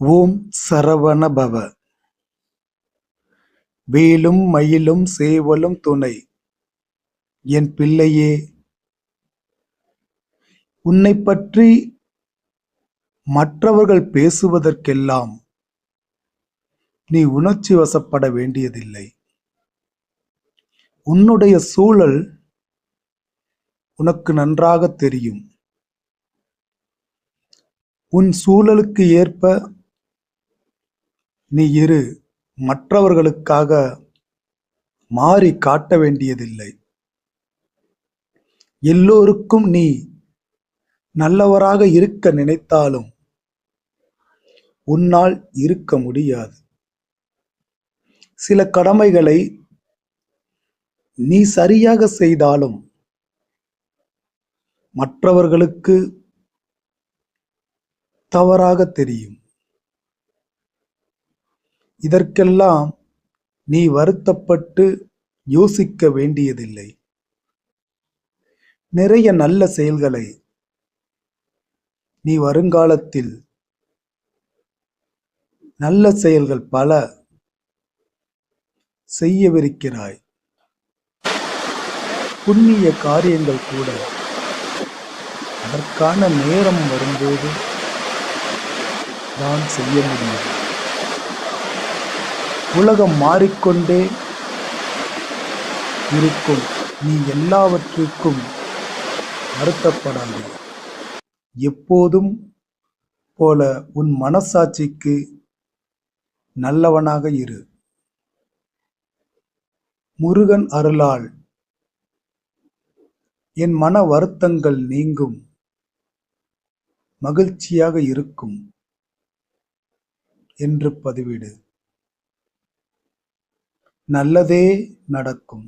ஓம் சரவண பவ வேலும் மயிலும் சேவலும் துணை. என் பிள்ளையே உன்னை பற்றி மற்றவர்கள் பேசுவதற்கெல்லாம் நீ உணர்ச்சி வசப்பட வேண்டியதில்லை. உன்னுடைய சூழல் உனக்கு நன்றாக தெரியும். உன் சூழலுக்கு ஏற்ப நீ இரு மற்றவர்களுக்காக மாறி காட்ட வேண்டியதில்லை. எல்லோருக்கும் நீ நல்லவராக இருக்க நினைத்தாலும் உன்னால் இருக்க முடியாது. சில கடமைகளை நீ சரியாக செய்தாலும் மற்றவர்களுக்கு தவறாக தெரியும். இதற்கெல்லாம் நீ வருத்தப்பட்டு யோசிக்க வேண்டியதில்லை. நிறைய நல்ல செயல்களை நீ வருங்காலத்தில் நல்ல செயல்கள் பல செய்யவிருக்கிறாய். புண்ணிய காரியங்கள் கூட அதற்கான நேரம் வரும்போது தான் செய்ய முடியும். உலகம் மாறிக்கொண்டே இருக்கும். நீ எல்லாவற்றிற்கும் வருத்தப்படாது. எப்போதும் போல உன் மனசாட்சிக்கு நல்லவனாக இரு. முருகன் அருளால் என் மன வருத்தங்கள் நீங்கும். மகிழ்ச்சியாக இருக்கும். என்று பதிவிடு. நல்லதே நடக்கும்.